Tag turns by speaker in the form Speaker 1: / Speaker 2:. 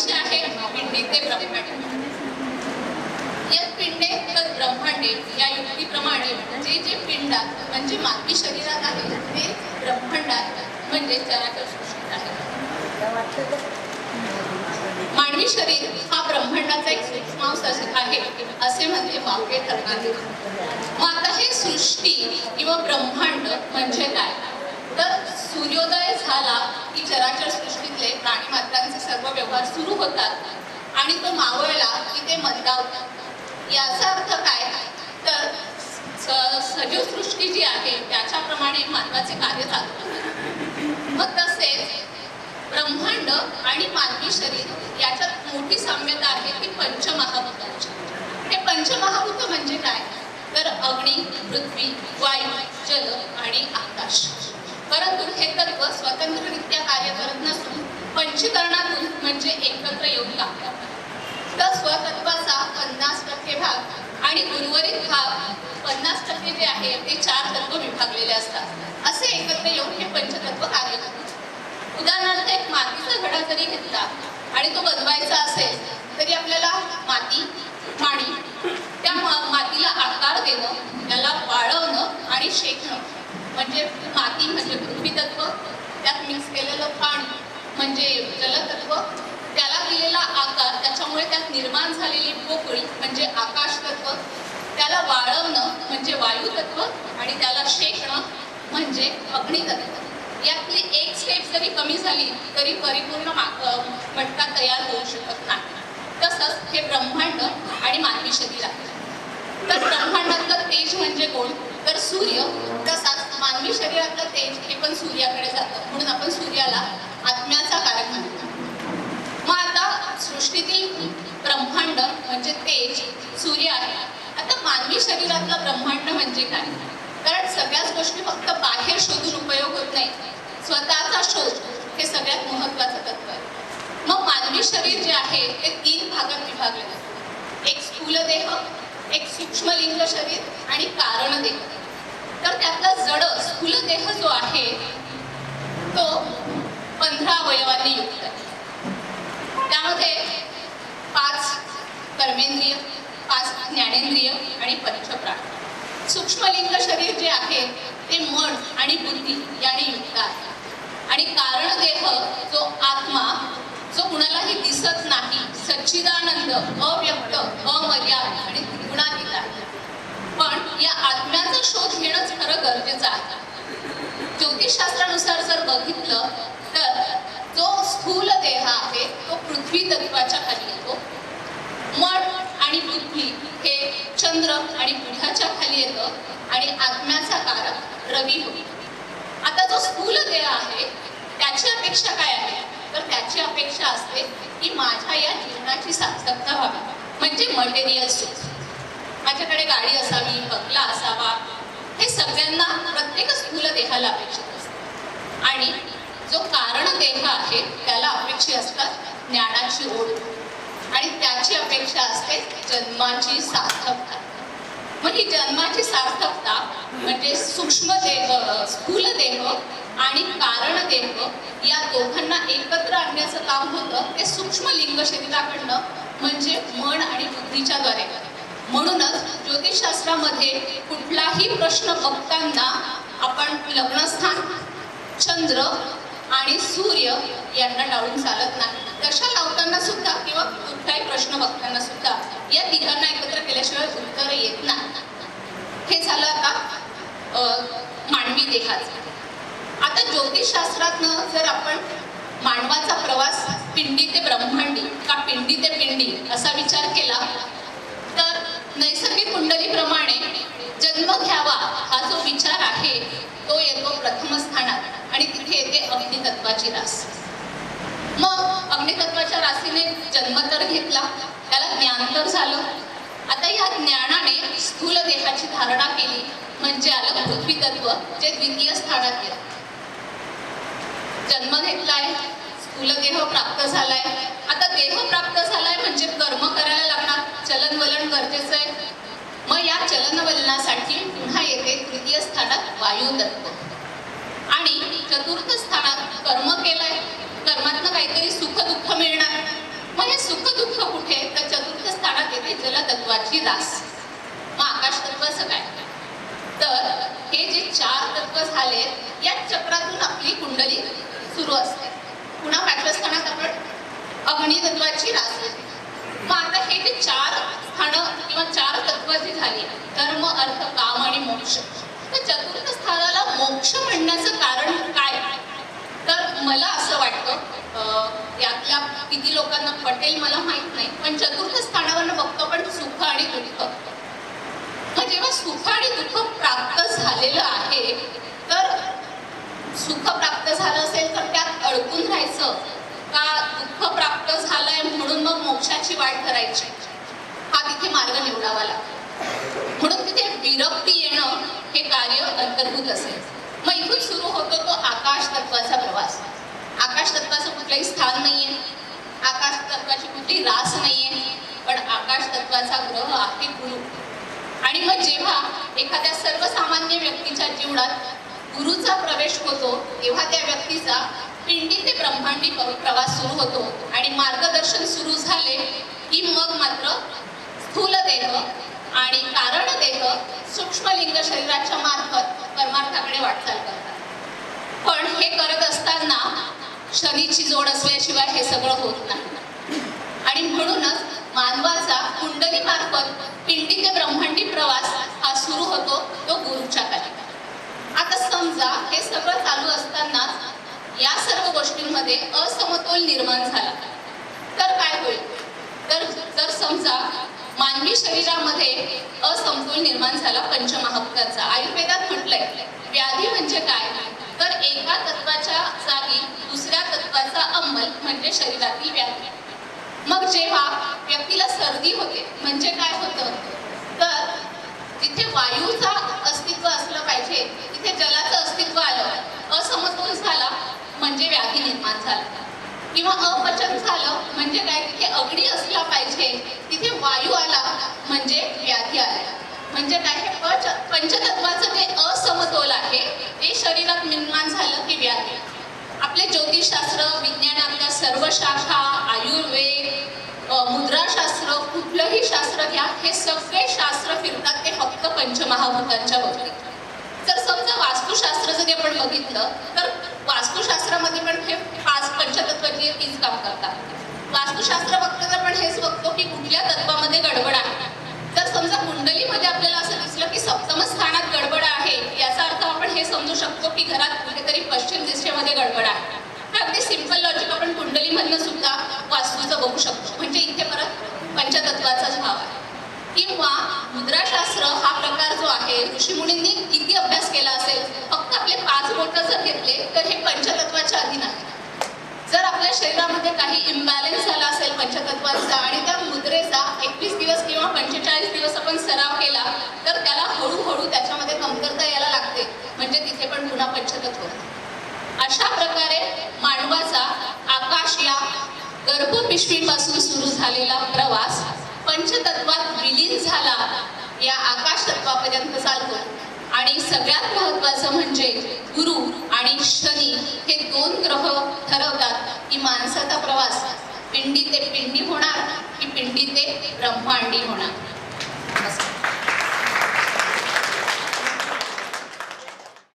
Speaker 1: विषय आहे पिंडी ते ब्रह्मांड. या पिंडे तर ब्रह्मांडे या युक्तीप्रमाणे जे जे पिंडात म्हणजे मानवी शरीरात आहे ते ब्रह्मांडात म्हणजे चराचर सृष्टीत आहे. मानवी शरीर हा ब्रह्मांडाचा एक सूक्ष्मांश आहे असे म्हणजे वाक्य ठरणार मग आता हे सृष्टी किंवा ब्रह्मांड म्हणजे काय? तर सूर्योदय झाला की चराचर सृष्टीतले प्राणी मात्रांचे सर्व व्यवहार सुरू होतात आणि तो मावळला की ते मंदावतात. याचा अर्थ काय? तर स- सजीव सृष्टी जी आहे त्याच्याप्रमाणे मानवाचे कार्य चालू मग तसेच ब्रह्मांड आणि मानवी शरीर याच्यात मोठी साम्यता आहे ती पंचमहाभूतांची. हे पंचमहाभूत म्हणजे काय? तर अग्नी पृथ्वी वायू जल आणि आकाश. परंतु हे तत्व स्वतंत्ररित्या कार्य करत नसून पंचीकरणातून म्हणजे एकत्र येऊन लागतात. तर स्वतत्वाचा पन्नास टक्के भाग आणि उर्वरित भाग पन्नास टक्के जे आहे ते चार तत्व विभागलेले असतात. असे एकत्र येऊन हे पंचतत्व कार्य करतात. उदाहरणार्थ एक मातीचा घडा जरी घेतला आणि तो बनवायचा असेल तरी आपल्याला माती पाणी त्या मा- मातीला आकार देणं त्याला वाळवणं आणि शेकणं म्हणजे माती म्हणजे पृथ्वी तत्व त्यात मिक्स केलेलं पाणी म्हणजे जलतत्व त्याला दिलेला आकार त्याच्यामुळे त्यात निर्माण झालेली पोकळी म्हणजे आकाश तत्व त्याला वाळवणं म्हणजे वायुतत्व आणि त्याला शेकणं म्हणजे अग्नितत्व. यातली एक स्टेप जरी कमी झाली तरी परिपूर्ण मटका तयार होऊ शकत नाही. तसंच हे ब्रह्मांड आणि मानवी शरीर आहे तर ब्रह्मांडातलं तेज म्हणजे कोण? तर सूर्य. तसाच मानवी शरीरातलं तेज हे पण सूर्याकडे जातं. म्हणून आपण सूर्याला आत्म्याचा कारक म्हणतो. मग आता सृष्टीतील ब्रह्मांड म्हणजे तेज सूर्य आहे. आता मानवी शरीरातलं ब्रह्मांड म्हणजे काय? कारण सगळ्याच गोष्टी फक्त बाहेर शोधून उपयोग होत नाही स्वतःचा शोध हे सगळ्यात महत्वाचं तत्व आहे. मग मानवी शरीर जे आहे ते तीन भागात विभागले जाते. एक स्थूल देह एक सूक्ष्मलिंग शरीर आणि कारण देह तर त्यातला जड स्थूल देह जो आहे तो पंधरा अवयवांनी युक्त आहे. त्यामध्ये पाच कर्मेंद्रिय पाच ज्ञानेंद्रिय आणि पंचप्राण सूक्ष्मलिंग शरीर जे आहे ते मन आणि बुद्धी याने युक्त आहे. आणि कारण देह जो आत्मा जो कुणालाही दिसत नाही सच्चिदानंद अव्यक्त अमर्याद आणि या आत्म्याचा शोध घेणंच खरं गरजेचं आहे. ज्योतिषशास्त्रानुसार जर बघितलं तर जो स्थूल देह आहे तो पृथ्वी तत्वाच्या खाली येतो. मन आणि बुद्धी हे चंद्र आणि बुधाच्या खाली येतं आणि आत्म्याचा कारक रवी होतो. आता जो स्थूल देह आहे त्याची अपेक्षा काय आहे? तर त्याची अपेक्षा असते की माझ्या या जीवनाची सार्थकता व्हावी. म्हणजे मटेरियल सुख माझ्याकडे गाडी असावी बंगला असावा हे सगळ्यांना प्रत्येकच देहाला अपेक्षित असते. आणि जो कारण देह आहे त्याला अपेक्षित असतात ज्ञानाची ओढ. आणि त्याची अपेक्षा असते जन्माची सार्थकता. मग ही जन्माची सार्थकता म्हणजे सूक्ष्म देह स्थूल देह आणि कारण देह या दोघांना एकत्र आणण्याचं काम होतं ते सूक्ष्म लिंग शरीराकडनं म्हणजे मन आणि बुद्धीच्या द्वारे म्हणूनच ज्योतिषशास्त्रामध्ये कुठलाही प्रश्न बघताना आपण लग्नस्थान चंद्र आणि सूर्य यांना डाळून चालत नाही. दशा लावताना सुद्धा किंवा कुठलाही प्रश्न बघताना सुद्धा या तिघांना एकत्र केल्याशिवाय उत्तर येत नाही. हे झालं आता मानवी देहाचं. आता ज्योतिषशास्त्रातनं जर आपण मानवाचा प्रवास पिंडी ते ब्रह्मांडी का पिंडी ते पिंडी असा विचार केला नैसर्गिक कुंडलीप्रमाणे जन्म घ्यावा हा जो विचार आहे तो येतो प्रथम स्थानात आणि तिथे येते अग्नितत्वाची रास. मग अग्नितत्वाच्या राशीने जन्म तर घेतला त्याला ज्ञान तर झालं. आता या ज्ञानाने स्थूल देहाची धारणा केली म्हणजे आलं पृथ्वी तत्व जे द्वितीय स्थानात येतं जन्म घेतलाय स्थूल देह प्राप्त झालाय. आता देह प्राप्त झालाय म्हणजे कर्म करायला लागणार चलनवलन गरजेचं आहे. मग या चलनवलनासाठी पुन्हा येते तृतीय स्थानात वायुतत्व आणि चतुर्थ स्थानात कर्म केलंय. कर्मातनं काहीतरी सुख दुःख मिळणार. मग हे सुख दुःख कुठे? तर चतुर्थ स्थानात येते जलतत्वाची रास. मग आकाश तत्व असं काय? तर हे जे चार तत्व झाले या चक्रातून आपली कुंडली सुरू असते. पुन्हा पाचव्या स्थानात आपण अग्नितत्वाची रास. येते तत्व कर्म अर्थ काम आणि मोक्ष. तर चतुर्थ स्थानाला मोक्ष म्हणण्याचं कारण काय? तर मला असं वाटतं यातल्या किती लोकांना पटेल मला माहीत नाही पण चतुर्थ स्थानावर बघतो पण सुख आणि दुःख. मग जेव्हा सुख आणि दुःख प्राप्त झालेलं आहे तर सुख प्राप्त झालं असेल तर त्यात अडकून राहायचं. का दुःख प्राप्त झालंय म्हणून मग मोक्षाची वाट करायची हा तिथे मार्ग निवडावा लागतो. म्हणून तिथे विरक्ती येणं हे कार्य अंतर्भूत असेल. मग इथून सुरू होतो तो आकाश तत्वाचा प्रवास. आकाश तत्वाचं कुठलंही स्थान नाहीये. आकाश तत्वाची कुठली रास नाहीये. पण आकाश तत्वाचा ग्रह आहे गुरु. आणि मग जेव्हा एखाद्या सर्वसामान्य व्यक्तीच्या जीवनात गुरुचा प्रवेश होतो तेव्हा त्या व्यक्तीचा पिंडी ते ब्रह्मांडी प्रवास सुरू होतो. आणि मार्गदर्शन सुरू झाले की मग मात्र स्थूल देह आणि कारण देह सूक्ष्मलिंग शरीराच्या मार्फत परमार्थाकडे वाटचाल करतात. पण हे करत असताना शनीची जोड असल्याशिवाय हे सगळं होत नाही. आणि म्हणूनच मानवाचा कुंडली मार्फत पिंडी ते ब्रह्मांडी प्रवास हा सुरू होतो तो गुरुच्या खाली आता समजा हे सगळं चालू असताना या सर्व गोष्टींमध्ये असमतोल निर्माण झाला. तर काय होईल? तर जर समजा मानवी शरीरामध्ये असमतोल निर्माण झाला पंचमहाभूताचा आयुर्वेदात म्हटलंय व्याधी म्हणजे काय? तर एका तत्वाच्या जागी दुसऱ्या तत्वाचा अंमल म्हणजे शरीरातील व्याधी. मग जेव्हा व्यक्तीला सर्दी होते म्हणजे काय होतं? तर तिथे वायूचा अस्तित्व असलं पाहिजे तिथे जलाचं अस्तित्व आलं. असमतोल झाला म्हणजे व्याधी निर्माण झाला. किंवा अपचन झालं म्हणजे काय? तिथे अग्नी असला पाहिजे. तिथे वायू आला म्हणजे व्याधी आला. म्हणजे काय? हे पच पंचतत्वाचं जे असमतोल आहे ते शरीरात निर्माण झालं की व्याधी. आपले ज्योतिषशास्त्र विज्ञानातल्या सर्व शाखा आयुर्वेद मुद्राशास्त्र कुठलंही शास्त्र घ्या हे सगळे शास्त्र फिरतात ते फक्त पंचमहाभूतांच्या बाबतीत. जर समजा वास्तुशास्त्र जरी आपण बघितलं तर वास्तुशास्त्रामध्ये पण हे पाच पंचतत्वाची तीच काम करतात. वास्तुशास्त्र बघताना पण हेच बघतो की कुठल्या तत्वामध्ये गडबड आहे जर समजा कुंडलीमध्ये आपल्याला असं दिसलं की सप्तम स्थानात गडबड आहे याचा अर्थ आपण हे समजू शकतो की घरात कुठेतरी पश्चिम दिशेमध्ये गडबड आहे हे अगदी सिंपल लॉजिक आपण कुंडलीमधनं सुद्धा वास्तूचं बघू शकतो म्हणजे इथे परत पंचतत्वाचाच भाव आहे किंवा मुद्राशास्त्र हा प्रकार जो आहे ऋषीमुनींनी किती अभ्यास केला असेल? फक्त आपले पाच बोटं जर घेतले तर हे पंचतत्वाच्या अधीन आहे. जर आपल्या शरीरामध्ये काही इम्बॅलन्स झाला असेल पंचतत्वाचा आणि त्या मुद्रेचा एकवीस दिवस किंवा पंचेचाळीस दिवस आपण सराव केला तर त्याला हळूहळू त्याच्यामध्ये कमतरता यायला लागते. म्हणजे तिथे पण पुन्हा पंचतत्व. अशा प्रकारे मानवाचा आकाश या गर्भपिशवीपासून सुरू झालेला प्रवास पंचतत्वात विलीन झाला या आकाश तत्वापर्यंत चालतो आणि सगळ्यात महत्वाचं म्हणजे गुरु आणि शनी हे दोन ग्रह ठरवतात की माणसाचा प्रवास पिंडी ते पिंडी होणार की पिंडी ते ब्रह्मांडी होणार. नमस्कार